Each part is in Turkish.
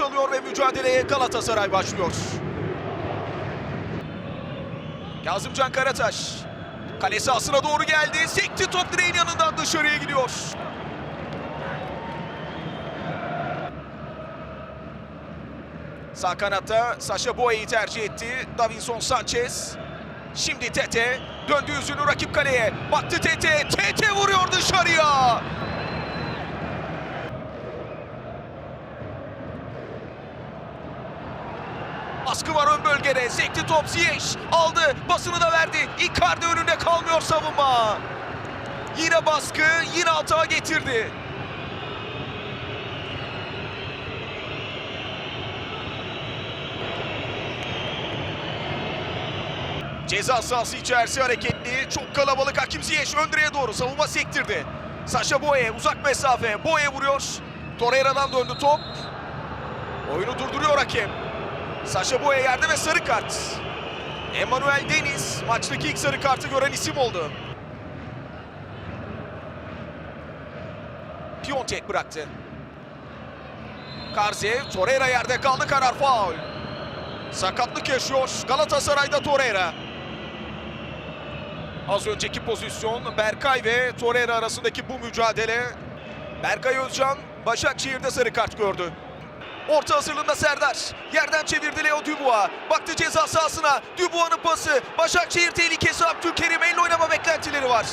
çalıyor ve mücadeleye Galatasaray başlıyor. Kazımcan Karataş. Kale sahasına doğru geldi. Sekti top direğin yanından dışarıya gidiyor. Sağ kanatta Sasha Boye'yi tercih etti. Davinson Sanchez. Şimdi Tete. Döndü yüzünü rakip kaleye. Baktı Tete. Tete vuruyor dışarıya. Baskı var ön bölgede. Sekti top Ziyech. Aldı. Basını da verdi. Icardi önünde kalmıyor savunma. Yine baskı. Yine hata getirdi. Ceza sahası içerisi hareketli. Çok kalabalık Hakim Ziyech ön direğe doğru savunma sektirdi. Sasha Boye uzak mesafe. Boye vuruyor. Torreira'dan döndü top. Oyunu durduruyor hakem. Sasha Boye yerde ve sarı kart. Emmanuel Deniz maçtaki ilk sarı kartı gören isim oldu. Piontek bıraktı. Karzev, Torreira yerde kaldı karar faul. Sakatlık yaşıyor Galatasaray'da Torreira. Az önceki pozisyon Berkay ve Torreira arasındaki bu mücadele. Berkay Özcan Başakşehir'de sarı kart gördü. Orta hazırlığında Serdar. Yerden çevirdi Leo Dubois. Baktı ceza sahasına. Dubois'ın pası. Başakşehir tehlikesi Abdülkerim. Elle oynama beklentileri var.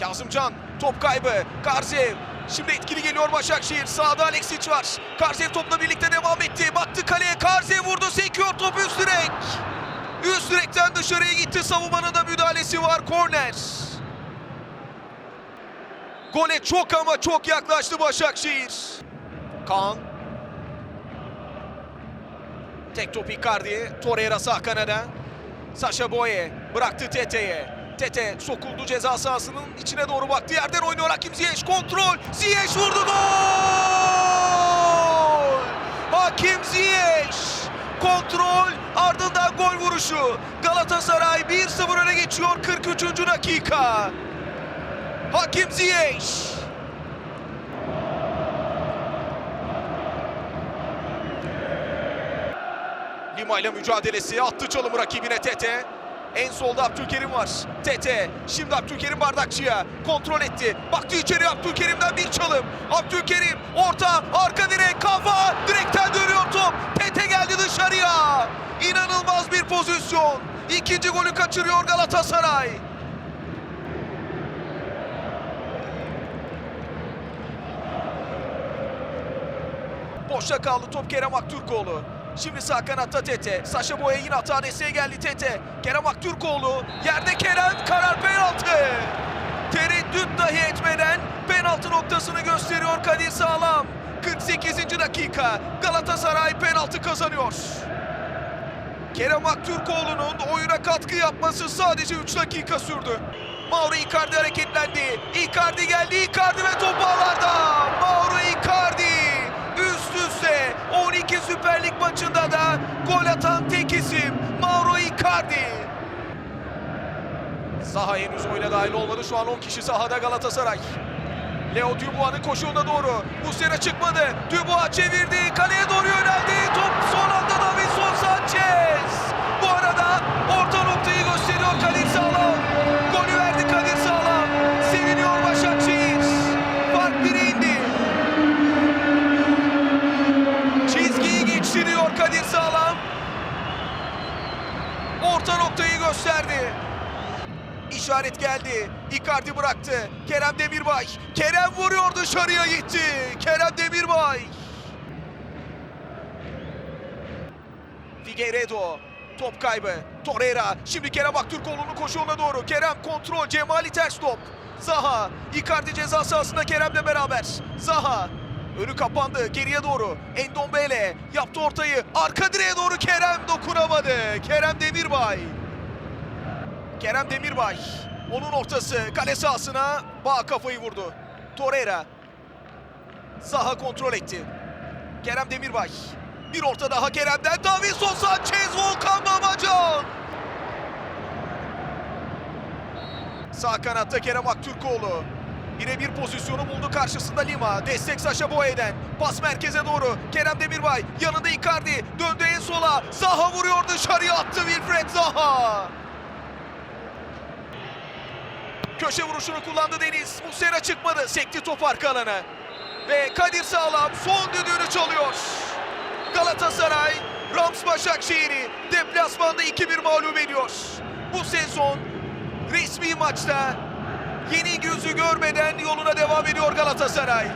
Kazımcan top kaybı. Karzev. Şimdi etkili geliyor Başakşehir. Sağda Alexic var. Karzev topla birlikte devam etti. Baktı kaleye. Karzev vurdu. Sekiyor top üst direk. Üst direkten dışarıya gitti. Savunmanın da müdahalesi var. Korner. Gole çok ama çok yaklaştı Başakşehir. Kaan. Tek top Icardi. Torreira sağ kanada. Sasha Boye bıraktı Tete'ye. Tete sokuldu ceza sahasının içine doğru baktı. Yerden oynuyor Hakim Ziyech. Kontrol. Ziyech vurdu gol! Hakim Ziyech. Kontrol ardından gol vuruşu. Galatasaray 1-0 öne geçiyor 43. dakika. Hakim Ziyech. Lima ile mücadelesi attı çalımı rakibine Tete. En solda Abdülkerim var. Tete şimdi Abdülkerim bardakçıya kontrol etti. Baktı içeri Abdülkerim'den bir çalım. Abdülkerim orta arka direk kafa direkten dönüyor top. Tete geldi dışarıya. İnanılmaz bir pozisyon. İkinci golü kaçırıyor Galatasaray. Boşta kaldı top Kerem Aktürkoğlu. Şimdi sağ kanatta Tete. Saşa Boya yine hata geldi Tete. Kerem Aktürkoğlu. Yerde Kerem karar penaltı. Tereddüt dahi etmeden penaltı noktasını gösteriyor Kadir Sağlam. 48. dakika Galatasaray penaltı kazanıyor. Kerem Aktürkoğlu'nun oyuna katkı yapması sadece 3 dakika sürdü. Mauro Icardi hareketlendi. Icardi geldi. Icardi ve top ağlarda. Mauro Icardi üst üste 12 Süper Lig maçında da gol atan tek isim Mauro Icardi. Saha henüz oyuna dahil olmadı. Şu an 10 kişi sahada Galatasaray. Leo Dubois'ın koşuğuna doğru. Sene çıkmadı. Dubois çevirdi. Kaleye doğru yöneldi. Top son anda Davinson Sanchez. Bu arada orta noktayı gösteriyor Kadir Sağlam. Golü verdi Kadir Sağlam. Seviniyor Başakşehir. Fark 1'e indi. Çizgiyi geçti diyor Kadir Sağlam. Orta noktayı gösterdi. İşaret geldi. Icardi bıraktı. Kerem Demirbay. Kerem vuruyor dışarıya gitti. Kerem Demirbay. Figueiredo. Top kaybı. Torreira. Şimdi Kerem Aktürkoğlu'nun koşuğuna doğru. Kerem kontrol. Cemali ters top. Zaha. Icardi ceza sahasında Kerem'le beraber. Zaha. Önü kapandı. Geriye doğru. Endombele. Yaptı ortayı. Arka direğe doğru Kerem dokunamadı. Kerem Demirbay. Kerem Demirbay. Onun ortası kale sahasına bağ kafayı vurdu. Torreira. Zaha kontrol etti. Kerem Demirbay. Bir orta daha Kerem'den. Davinson Sanchez, Volkan Babacan. Sağ kanatta Kerem Aktürkoğlu. Yine bir pozisyonu buldu karşısında Lima. Destek Saşa Boye'den. Pas merkeze doğru. Kerem Demirbay. Yanında Icardi. Döndü en sola. Zaha vuruyor dışarıya attı Wilfred Zaha. Köşe vuruşunu kullandı Deniz. Muslera çıkmadı. Sekti top arka alana. Ve Kadir Sağlam son düdüğünü çalıyor. Galatasaray Rams Başakşehir'i deplasmanda 2-1 mağlup ediyor. Bu sezon resmi maçta yeni gözü görmeden yoluna devam ediyor Galatasaray.